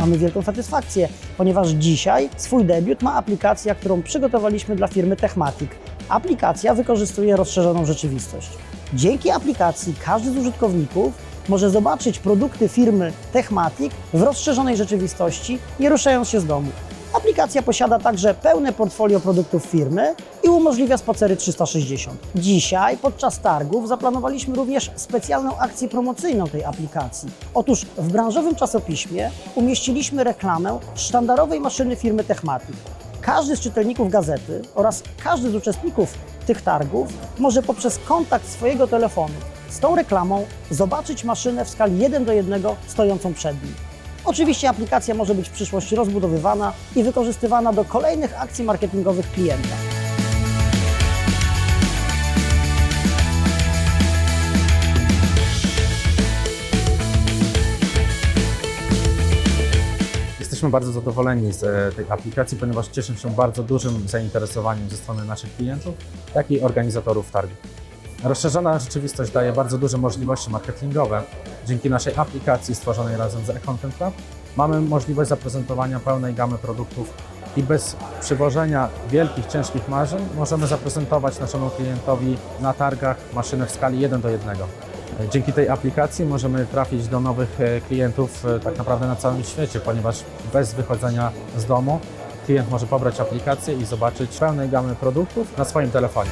Mamy wielką satysfakcję, ponieważ dzisiaj swój debiut ma aplikacja, którą przygotowaliśmy dla firmy Techmatic. Aplikacja wykorzystuje rozszerzoną rzeczywistość. Dzięki aplikacji każdy z użytkowników może zobaczyć produkty firmy Techmatic w rozszerzonej rzeczywistości, nie ruszając się z domu. Aplikacja posiada także pełne portfolio produktów firmy i umożliwia spacery 360. Dzisiaj podczas targów zaplanowaliśmy również specjalną akcję promocyjną tej aplikacji. Otóż w branżowym czasopiśmie umieściliśmy reklamę sztandarowej maszyny firmy Techmatic. Każdy z czytelników gazety oraz każdy z uczestników tych targów może poprzez kontakt swojego telefonu z tą reklamą zobaczyć maszynę w skali 1 do 1 stojącą przed nim. Oczywiście aplikacja może być w przyszłości rozbudowywana i wykorzystywana do kolejnych akcji marketingowych klienta. Jesteśmy bardzo zadowoleni z e, tej aplikacji, ponieważ cieszy się bardzo dużym zainteresowaniem ze strony naszych klientów, jak i organizatorów targu. Rozszerzona rzeczywistość daje bardzo duże możliwości marketingowe. Dzięki naszej aplikacji stworzonej razem z eContent Club mamy możliwość zaprezentowania pełnej gamy produktów i bez przywożenia wielkich, ciężkich marzeń możemy zaprezentować naszemu klientowi na targach maszynę w skali 1 do 1. Dzięki tej aplikacji możemy trafić do nowych e, klientów e, tak naprawdę na całym świecie, ponieważ bez wychodzenia z domu klient może pobrać aplikację i zobaczyć pełnej gamy produktów na swoim telefonie.